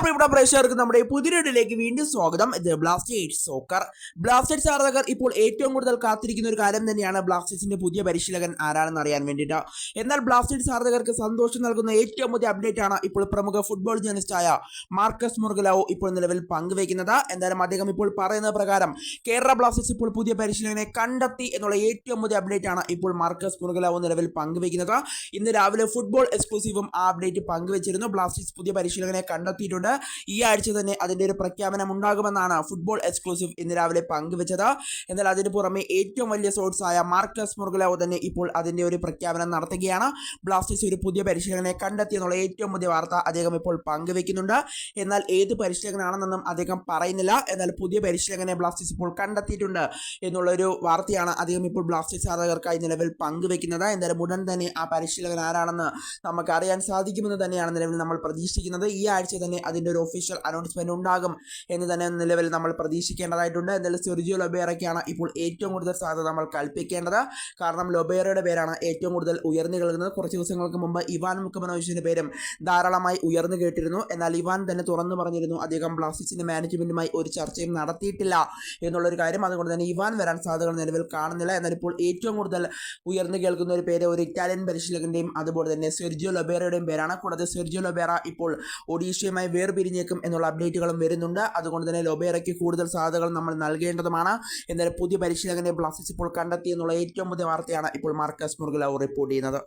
പ്രിയപ്പെട്ട പ്രേക്ഷകർക്ക് നമ്മുടെ പുതിയൊരിലേക്ക് വീണ്ടും സ്വാഗതം. ഇത് ബ്ലാസ്റ്റേഴ്സ് സോക്കർ ബ്ലാസ്റ്റേഴ്സ് ആരാധകർ ഇപ്പോൾ ഏറ്റവും കൂടുതൽ കാത്തിരിക്കുന്ന ഒരു കാര്യം തന്നെയാണ് ബ്ലാസ്റ്റേഴ്സിന്റെ പുതിയ പരിശീലകൻ ആരാണെന്ന് അറിയാൻ വേണ്ടിയിട്ട്. എന്നാൽ ബ്ലാസ്റ്റേഴ്സ് ആരാധകർക്ക് സന്തോഷം നൽകുന്ന ഏറ്റവും പുതിയ അപ്ഡേറ്റ് ആണ് ഇപ്പോൾ പ്രമുഖ ഫുട്ബോൾ ജേർണലിസ്റ്റായ മാർക്കസ് മുർഗലാവോ ഇപ്പോൾ നിലവിൽ പങ്കുവയ്ക്കുന്നത്. എന്തായാലും അദ്ദേഹം ഇപ്പോൾ പറയുന്ന പ്രകാരം കേരള ബ്ലാസ്റ്റേഴ്സ് ഇപ്പോൾ പുതിയ പരിശീലകനെ കണ്ടെത്തി എന്നുള്ള ഏറ്റവും പുതിയ അപ്ഡേറ്റ് ആണ് ഇപ്പോൾ മാർക്കസ് മുർഗലാവോ നിലവിൽ പങ്കുവയ്ക്കുന്നത്. ഇന്ന് രാവിലെ ഫുട്ബോൾ എക്സ്ക്ലൂസീവും ആ അപ്ഡേറ്റ് പങ്കുവച്ചിരുന്നു. ബ്ലാസ്റ്റേഴ്സ് പുതിയ പരിശീലകനെ കണ്ടെത്തിയിട്ടുണ്ട്. ഈ ആഴ്ച തന്നെ അതിന്റെ ഒരു പ്രഖ്യാപനം ഉണ്ടാകുമെന്നാണ് ഫുട്ബോൾ എക്സ്ക്ലൂസീവ് ഇന്ന് രാവിലെ പങ്കുവച്ചത്. എന്നാൽ അതിന് പുറമെ ഏറ്റവും വലിയ സോഴ്സ് ആയ മാർക്കസ് മുർഗലാവ് തന്നെ ഇപ്പോൾ അതിന്റെ ഒരു പ്രഖ്യാപനം നടത്തുകയാണ്. ബ്ലാസ്റ്റേഴ്സ് ഒരു പുതിയ പരിശീലകനെ കണ്ടെത്തിയെന്നുള്ള ഏറ്റവും പുതിയ വാർത്ത അദ്ദേഹം ഇപ്പോൾ പങ്കുവെക്കുന്നുണ്ട്. എന്നാൽ ഏത് പരിശീലകനാണെന്നൊന്നും അദ്ദേഹം പറയുന്നില്ല. എന്നാൽ പുതിയ പരിശീലകനെ ബ്ലാസ്റ്റേഴ്സ് ഇപ്പോൾ കണ്ടെത്തിയിട്ടുണ്ട് എന്നുള്ളൊരു വാർത്തയാണ് അദ്ദേഹം ഇപ്പോൾ ബ്ലാസ്റ്റേഴ്സ് ആരാധകർക്കായി നിലവിൽ പങ്കുവെക്കുന്നത്. എന്തായാലും ഉടൻ തന്നെ ആ പരിശീലകൻ ആരാണെന്ന് നമുക്ക് അറിയാൻ സാധിക്കുമെന്ന് തന്നെയാണ് നിലവിൽ നമ്മൾ പ്രതീക്ഷിക്കുന്നത്. ഈ ആഴ്ച തന്നെ അതിന്റെ ഒരു ഒഫീഷ്യൽ അനൗൺസ്മെന്റ് ഉണ്ടാകും എന്ന് തന്നെ നിലവിൽ നമ്മൾ പ്രതീക്ഷിക്കേണ്ടതായിട്ടുണ്ട്. എന്തായാലും സെർജിയോ ലൊബേറയ്ക്കാണ് ഇപ്പോൾ ഏറ്റവും കൂടുതൽ സാധ്യത നമ്മൾ കൽപ്പിക്കേണ്ടത്. കാരണം ലൊബേറയുടെ പേരാണ് ഏറ്റവും കൂടുതൽ ഉയർന്നു കേൾക്കുന്നത്. കുറച്ച് ദിവസങ്ങൾക്ക് മുമ്പ് ഇവാൻ മുക്കമനോവിച്ചിന്റെ പേരും ധാരാളമായി ഉയർന്നു കേട്ടിരുന്നു. എന്നാൽ ഇവാൻ തന്നെ തുറന്നു പറഞ്ഞിരുന്നു അദ്ദേഹം ബ്ലാസ്റ്റിക്സിന്റെ മാനേജ്മെന്റുമായി ഒരു ചർച്ചയും നടത്തിയിട്ടില്ല എന്നുള്ളൊരു കാര്യം. അതുകൊണ്ട് തന്നെ ഇവാൻ വരാൻ സാധ്യതകൾ നിലവിൽ കാണുന്നില്ല. എന്നാൽ ഇപ്പോൾ ഏറ്റവും കൂടുതൽ ഉയർന്നു കേൾക്കുന്ന ഒരു പേര് ഒരു ഇറ്റാലിയൻ പരിശീലകന്റെയും അതുപോലെ തന്നെ സെർജിയോ ലൊബേറയുടെയും പേരാണ്. കൂടാതെ സെർജിയോ ലൊബേറ ഇപ്പോൾ ഒഡീഷയുമായി വേർപിരിഞ്ഞേക്കും എന്നുള്ള അപ്ഡേറ്റുകളും വരുന്നുണ്ട്. അതുകൊണ്ട് തന്നെ ലൊബേറയ്ക്ക് കൂടുതൽ സാധ്യതകൾ നമ്മൾ നൽകേണ്ടതുമാണ്. എന്നാൽ പുതിയ പരിശീലകനെ ബ്ലാസ്റ്റേഴ്സ് ഇപ്പോൾ കണ്ടെത്തി എന്നുള്ള ഏറ്റവും പുതിയ വാർത്തയാണ് ഇപ്പോൾ മാർക്കസ് മുർഗലാവ് റിപ്പോർട്ട് ചെയ്യുന്നത്.